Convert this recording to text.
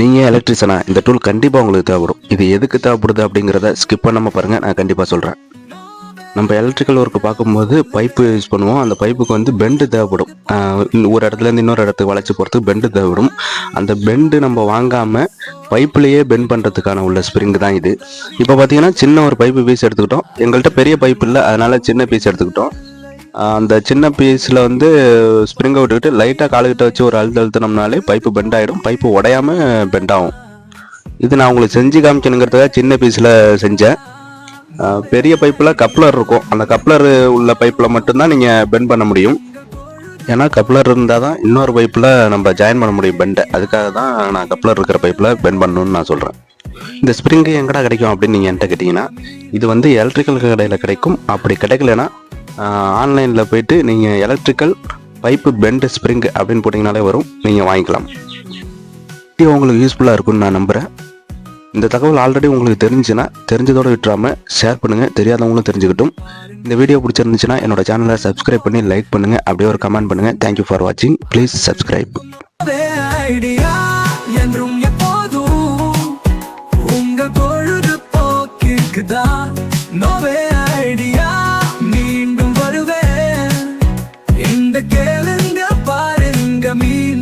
நீங்கள் எலக்ட்ரிஷனா இந்த டூல் கண்டிப்பாக உங்களுக்கு தேவைப்படும். இது எதுக்கு தேவைப்படுது அப்படிங்கிறத ஸ்கிப் பண்ணாமல் பாருங்கள் நான் கண்டிப்பாக சொல்கிறேன் நம்ம எலக்ட்ரிக்கல் ஒர்க்கு பார்க்கும்போது பைப்பு யூஸ் பண்ணுவோம். அந்த பைப்புக்கு வந்து பெண்டு தேவைப்படும். ஒரு இடத்துலேருந்து இன்னொரு இடத்துக்கு வளைச்சி போகிறதுக்கு பெண்டு தேவைப்படும். அந்த பெண்டு நம்ம வாங்காமல் பைப்புலேயே பெண்ட் பண்ணுறதுக்கான உள்ள ஸ்ப்ரிங் தான் இது. இப்போ பார்த்தீங்கன்னா சின்ன ஒரு பைப்பு பீஸ் எடுத்துக்கிட்டோம். எங்கள்கிட்ட பெரிய பைப் இல்லை அதனால் சின்ன பீஸ் எடுத்துக்கிட்டோம். அந்த சின்ன பீஸில் வந்து ஸ்ப்ரிங்கை விட்டுக்கிட்டு லைட்டாக காலுக்கிட்ட வச்சு ஒரு அழுத்த அழுத்தினோம்னாலே பைப்பு பெண்ட் ஆகிடும் பைப்பு உடையாம பெண்ட் ஆகும். இது நான் உங்களுக்கு செஞ்சு காமிக்கணுங்கிறதுக்காக சின்ன பீஸில் செஞ்சேன். பெரிய பைப்பில் கப்ளர் இருக்கும். அந்த கப்ளர் உள்ள பைப்பில் மட்டும்தான் நீங்கள் பெண்ட் பண்ண முடியும். ஏன்னா கப்ளர் இருந்தால் தான் இன்னொரு பைப்பில் நம்ம ஜாயின் பண்ண முடியும் பெண்டை அதுக்காக தான் நான் கப்ளர் இருக்கிற பைப்பில் பெண்ட் பண்ணணும்னு நான் சொல்கிறேன் இந்த ஸ்ப்ரிங்கு எங்கடா கிடைக்கும் அப்படின்னு நீங்கள் என்கிட்ட கேட்டிங்கன்னா இது வந்து எலக்ட்ரிக்கல் கடையில் கிடைக்கும். அப்படி கிடைக்கலனா ஆன்லைனில் போயிட்டு நீங்கள் எலக்ட்ரிக்கல் பைப்பு பெண்ட் ஸ்ப்ரிங் அப்படின்னு போட்டிங்கனாலே வரும். நீங்கள் வாங்கிக்கலாம். இது உங்களுக்கு யூஸ்ஃபுல்லாக இருக்கும்னு நான் நம்புகிறேன் இந்த தகவல் ஆல்ரெடி உங்களுக்கு தெரிஞ்சுன்னா தெரிஞ்சதோடு விட்டுறாமல் ஷேர் பண்ணுங்கள் தெரியாதவங்களும் தெரிஞ்சுக்கிட்டும். இந்த வீடியோ பிடிச்சிருந்துச்சுன்னா என்னோட சேனலை சப்ஸ்கிரைப் பண்ணி லைக் பண்ணுங்கள் அப்படியே ஒரு கமெண்ட் பண்ணுங்கள் தேங்க்யூ ஃபார் வாட்சிங் ப்ளீஸ் சப்ஸ்கிரைப் ஐடியா என்றும் இந்த கேளுங்க பாருங்க மீ.